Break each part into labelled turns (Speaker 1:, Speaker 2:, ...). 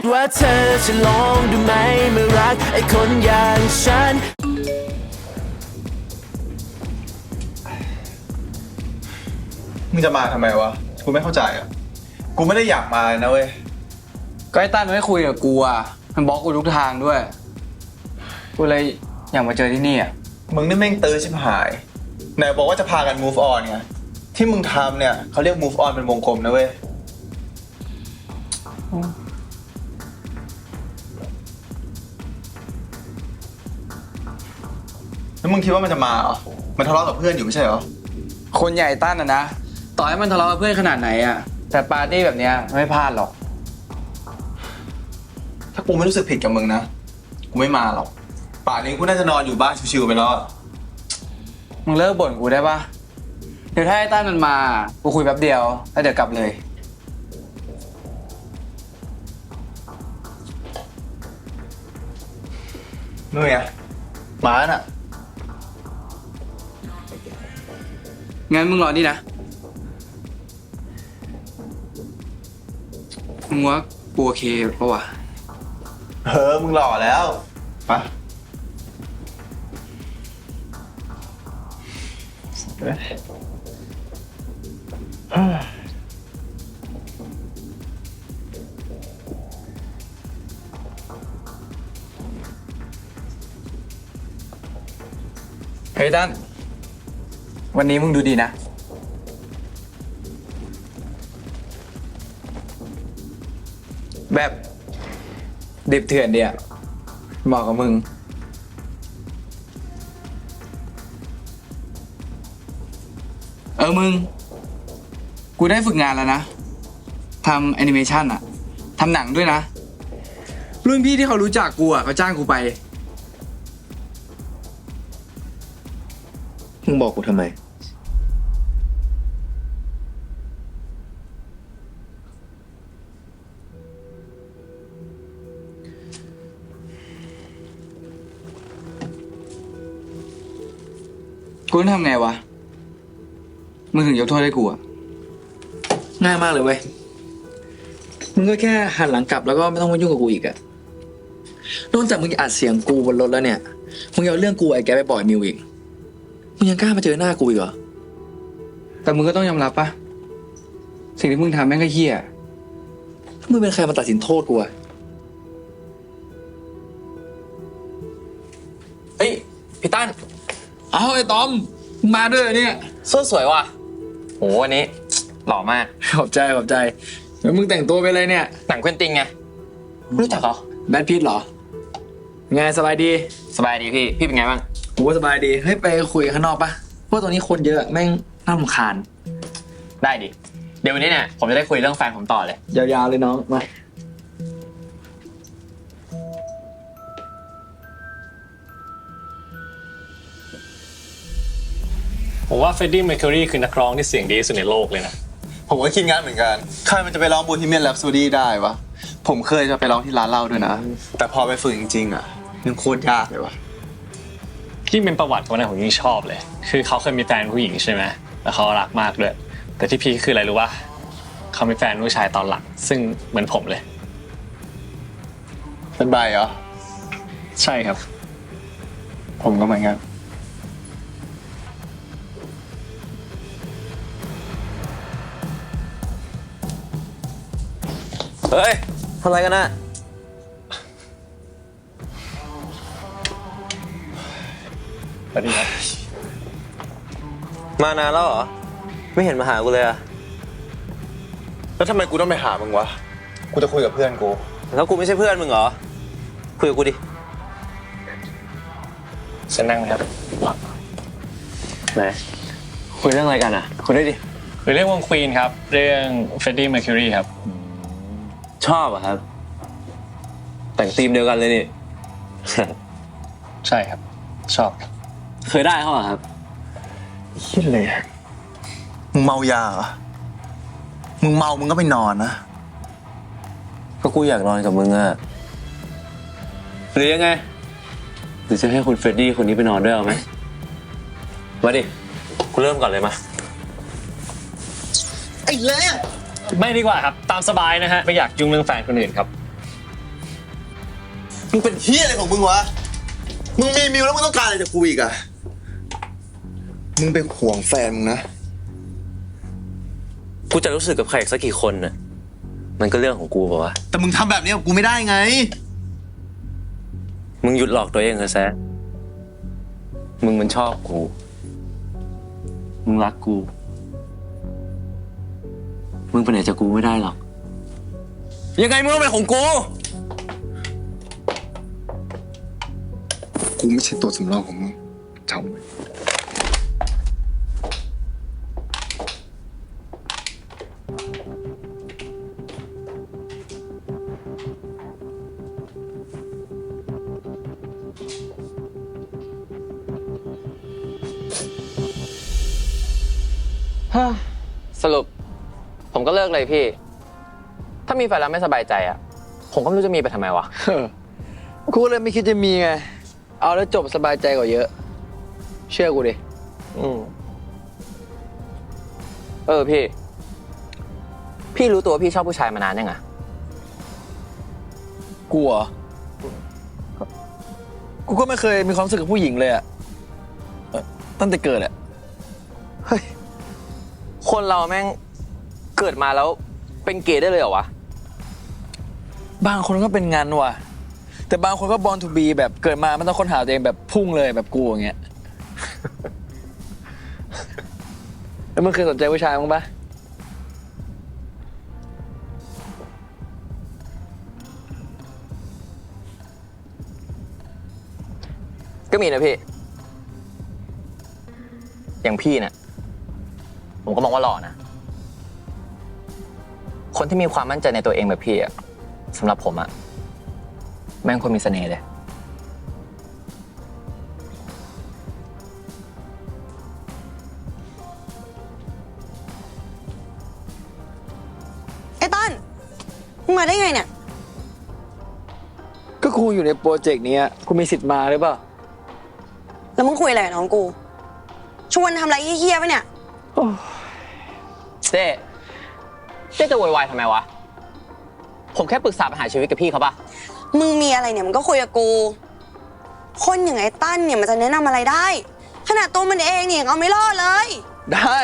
Speaker 1: ดว่าเธอจะลองดูไหมเมื่อรักไอ้คนอย่างฉัน
Speaker 2: มึงจะมาทำไมวะ กูไม่เข้าใจอะ กูไม่ได้อยากมาเลยนะเว้ย
Speaker 3: ก็ไอ้ตั้นมันไม่คุยกับกูอะ มันบล็อกกูทุกทางด้วย กูเลยอยากมาเจอที่นี่อะ
Speaker 2: มึงนี่แม่งตื้อชิบหาย ไหนบอกว่าจะพากัน move on ไง ที่มึงทำเนี่ยเขาเรียก move on เป็นวงกลมนะเว้ย แล้วมึงคิดว่ามันจะมาเหรอ มันทะเลาะกับเพื่อนอยู่ไม่ใช่เหรอ
Speaker 3: คนใหญ่ตั้นอะนะ ต่อให้มันทะเลาะกับเพื่อนขนาดไหนอะแต่ปาร์ตี้แบบเนี้ยไม่พลาดหรอก
Speaker 2: ถ้ากูไม่รู้สึกผิดกับมึงนะ กูไม่มาหรอก ป่านนี้กูน่าจะนอนอยู่บ้านชิวๆไปแล้วอะ
Speaker 3: มึงเลิกบ่นกูได้ปะเดี๋ยวถ้าไอ้ตั้นมันมา กูคุยแป๊บเดียว แล้วเดี๋ยวกลับเลย
Speaker 2: นู่นไงหมาน่ะ
Speaker 3: งั้นมึงรอนี่นะมึงว่ากูโอเคปะวะ
Speaker 2: เออมึงหล่อแล้วไป
Speaker 3: เฮ้ยตั้น วันนี้มึงดูดีนะ แบบดิบเถื่อนเดียเหมาะกับมึง เออมึง กูได้ฝึกงานแล้วนะทำแอนิเมชันอะทำหนังด้วยนะ รุ่นพี่ที่เขารู้จักกูอะเขาจ้างกูไป
Speaker 4: มึงบอกกูทำไม
Speaker 3: กูต้องทำไงวะ มึงถึงยกโทษให้กูอะ
Speaker 4: ง่ายมากเลยเว้ย มึงก็แค่หันหลังกลับแล้วก็ไม่ต้องมายุ่งกับกูอีกอะนอกจากมึงจะอัดเสียงกูบนรถแล้วเนี่ย มึงยังเอาเรื่องกูไอ้แกไปปล่อยมิวอีก มึงยังกล้ามาเจอหน้ากูอีกเหรอ
Speaker 3: แต่มึงก็ต้องยอมรับปะสิ่งที่มึงทำแม่งก็เหี้ย
Speaker 4: มึงเป็นใครมาตัดสินโทษกูอะ
Speaker 5: เฮ้ยพี่ตั้น
Speaker 3: เอาไอ้ตอมมึงมาด้วยเหรอเนี่ย
Speaker 5: เสื้อสวยว่ะโหอันนี้ หล่อมาก
Speaker 3: ขอบใจขอบใจแล้วมึงแต่งตัวไปเลยเนี่ย
Speaker 5: หนังเควินติงไงรู้จักเหรอ
Speaker 3: แบทพีทเหรอไงสบายดี
Speaker 5: สบายดีพี่ พี่เป็นไงบ้าง
Speaker 4: กูว่าสบายดีเฮ้ยไปคุยข้างนอกปะเพราะตอนนี้คนเยอะแม่งน่ารำคาญ
Speaker 5: ได้ดิ เดี๋ยววันนี้เนี่ยผมจะได้คุยเรื่องแฟนผมต่อเลย
Speaker 4: ยาวๆเลยน้องมา
Speaker 6: ผมว่าเฟดดี้เมอร์คิวรีคือนักร้องที่เสียงดีที่สุดในโลกเลยนะ
Speaker 2: ผมก็คิดงานเหมือนกัน ใครมันจะไปร้องบูฮิเมียนแรปโซดี้ได้วะ ผมเคยจะไปร้องที่ร้านเหล้าด้วยนะ แต่พอไปฝึกจริงๆอะยังโคตรยากเลยวะ
Speaker 6: ยิ่งเป็นประวัติของนายผมยิ่งชอบเลย คือเขาเคยมีแฟนผู้หญิงใช่ไหมแล้วเขารักมากด้วย แต่ที่พีคคืออะไรรู้ว่าเขามีแฟนผู้ชายตอนหลัง ซึ่งเหมือนผมเลย
Speaker 2: เป็นใบเหรอ
Speaker 6: ใช่ครับ
Speaker 2: ผมก็เหมือนกัน
Speaker 7: เฮ้ยทำอะไรกันนะ
Speaker 6: สวัสดีครับ
Speaker 7: มานานแล้วเหรอ ไม่เห็นมาหากูเลยอะ
Speaker 2: แล้วทำไมกูต้องไปหามึงวะ กูจะคุยกับเพื่อนกู
Speaker 7: แล้วกูไม่ใช่เพื่อนมึงเหรอ คุยกับกูดิ
Speaker 6: ฉันนั่งนะครับ
Speaker 7: ไหนคุยเรื่องอะไรกันอะคุยได้ดิ
Speaker 6: คือเรื่องวงควีนครับ เรื่องเฟดดี้เมอร์คิวรีครับ
Speaker 7: ชอบอะครับ แต่งธีมเดียวกันเลยนี่
Speaker 6: ใช่ครับ ชอบครับ
Speaker 7: เคยได้เขาอะครับ
Speaker 2: คิดเลยอะมึงเมายาเหรอ มึงเมา มึงก็ไปนอนนะ
Speaker 7: ก็กูอยากนอนกับมึงอะหรือยังไงหรือจะให้คุณเฟรดดี้คนนี้ไปนอนด้วยเอาไหมมาดิกูเริ่มก่อนเลยมา
Speaker 6: ไม่ดีกว่าครับ ตามสบายนะฮะ ไม่อยากยุ่งเรื่องแฟนคนอื่นครับ
Speaker 2: มึงเป็นเฮียอะไรของมึงวะ มึงมีมิวแล้วมึงต้องการอะไรจากกูอีกอะ มึงเป็นห่วงแฟนมึงนะ
Speaker 7: กูจะรู้สึกกับใครอีกสักกี่คนน่ะ มันก็เรื่องของกูปะวะ
Speaker 2: แต่มึงทำแบบนี้กับกูไม่ได้ไง
Speaker 7: มึงหยุดหลอกตัวเองเถอะแซะมึงมันชอบกู มึงรักกู มึงไปไหนจากกูไม่ได้หรอก ยังไงมึงก็เป็นของกู
Speaker 2: กูไม่ใช่ตัวสำรองของมึงจำไว้
Speaker 5: สรุป ผมก็เลิกเลยพี่ ถ้ามีแฟนแล้วไม่สบายใจอะ ผมก็ไม่รู้จะมีไปทำไมวะ
Speaker 4: กูเลยไม่คิดจะมีไง เอาแล้วจบสบายใจกว่าเยอะ เชื่อกูดิ
Speaker 5: อืมเออพี่ พี่รู้ตัวว่าพี่ชอบผู้ชายมานานยังอะ
Speaker 4: กูเหรอกูก็ไม่เคยมีความรู้สึกกับผู้หญิงเลยอะเอ่อตั้งแต่เกิดอะ
Speaker 5: คนเราแม่งเกิดมาแล้วเป็นเกย์ได้เลยเหรอวะ
Speaker 4: บางคนก็เป็นงานว่ะ แต่บางคนก็บอลทูบีแบบเกิดมาไม่ต้องค้นหาตัวเองแบบพุ่งเลยแบบกูอย่างเงี้ย แล้วมึงเคยสนใจผู้ชายมั้างปะ
Speaker 5: ก็มีนะพี่ อย่างพี่เนี่ย ผมก็มองว่าหล่อนะ คนที่มีความมั่นใจในตัวเองแบบพี่อะสำหรับผมอะแม่งคนมีเสน่ห์เลย
Speaker 8: ไอ้ต้นมึงมาได้ไงเนี่ย
Speaker 4: ก็กูอยู่ในโปรเจกต์เนี้ยกูมีสิทธิ์มาหรือเปล่า
Speaker 8: แล้วมึงคุยอะไรกับน้องกู ชวนทำอะไรเฮี้ยๆปะเนี่ย
Speaker 5: เจ๊เจ๊จะโวยวายทำไมวะ ผมแค่ปรึกษาปัญหาชีวิตกับพี่เขาปะ
Speaker 8: มึงมีอะไรเนี่ยมึงก็คุยกับกู คนอย่างไอ้ตั้นเนี่ยมันจะแนะนำอะไรได้ ขนาดตัวมันเองเนี่ยยังเอาไม่รอดเลย
Speaker 4: ได้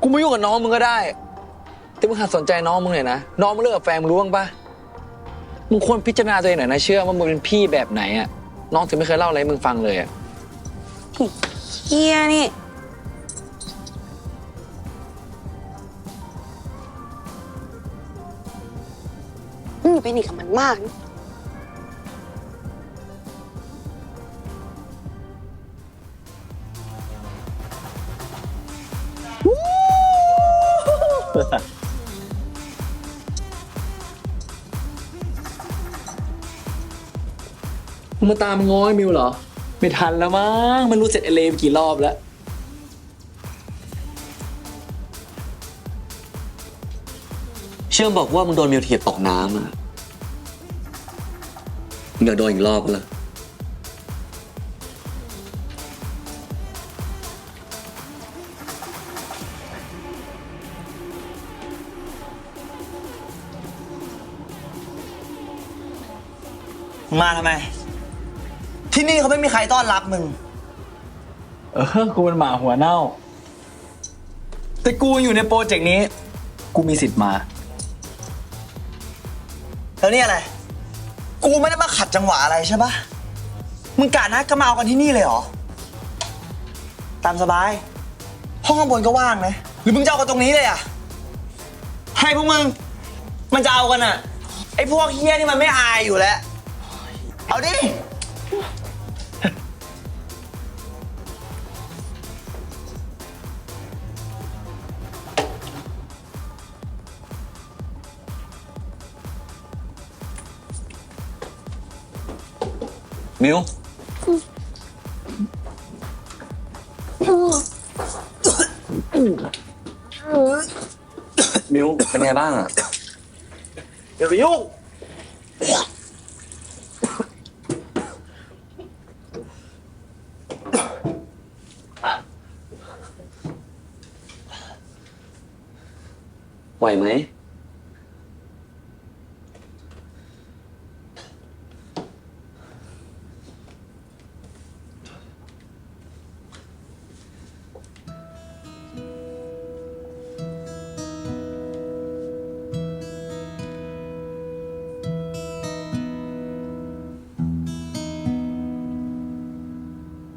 Speaker 4: กูไม่ยุ่งกับน้องมึงก็ได้ แต่มึงหัดสนใจน้องมึงหน่อยนะ น้องมึงเลิกกับแฟนมึงรู้บ้างปะมึงควรพิจารณาตัวเองหน่อยนะเชื่อว่ามึงเป็นพี่แบบไหนอะน้องถึงไม่เคยเล่าอะไรให้มึงฟังเลยอะ
Speaker 8: เฮียนี่ ไปหนีกับมันมากนะ
Speaker 4: มึงมาตามง้อยมิวเหรอ ไม่ทันแล้วมั้ง มันรู้เสร็จเอเลไปกี่รอบแล้ว
Speaker 7: เชื่อมบอกว่ามึงโดนมิวเทียบตกน้ำอะ มึงอยากโดนอีกรอบปะล่ะ
Speaker 9: มาทำไม ที่นี่เขาไม่มีใครต้อนรับมึง
Speaker 4: เออ กูเป็นหมาหัวเน่า แต่กูอยู่ในโปรเจกต์นี้ กูมีสิทธิ์มา
Speaker 9: แล้วนี่อะไร กูไม่ได้มาขัดจังหวะอะไรใช่ปะมึงกะนัดก็มาเอากันที่นี่เลยเหรอ ตามสบาย ห้องข้างบนก็ว่างนะ หรือมึงจะเอากันตรงนี้เลยอะให้พวกมึง มันจะเอากันอะไอ้พวกเฮี้ยนี่มันไม่อายอยู่แล้ว เอาดิ
Speaker 7: มิวมิวเป็นไงบ้างอะ
Speaker 9: อย่าไปยุ่ง
Speaker 7: ไหวไหม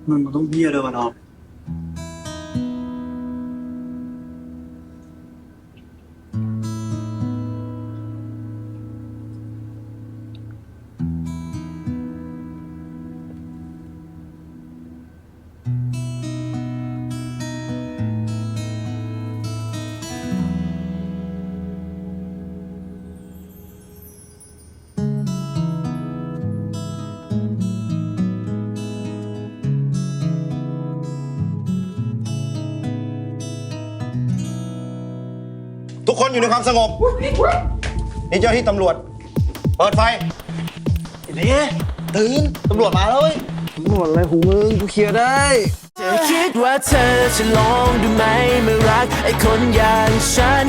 Speaker 10: มันต้องเบี้ยด้วยวะน้อง
Speaker 2: กคนอยู่ในความสงบ นี่เจ้าที่ตำรวจ เปิดไฟ
Speaker 4: เนี่ยตื่น ตำรวจมาแล้วเว้ย
Speaker 1: เธอคิดว่าเธอจะลองดูไหมเมื่อรักไอ้คนอย่างฉัน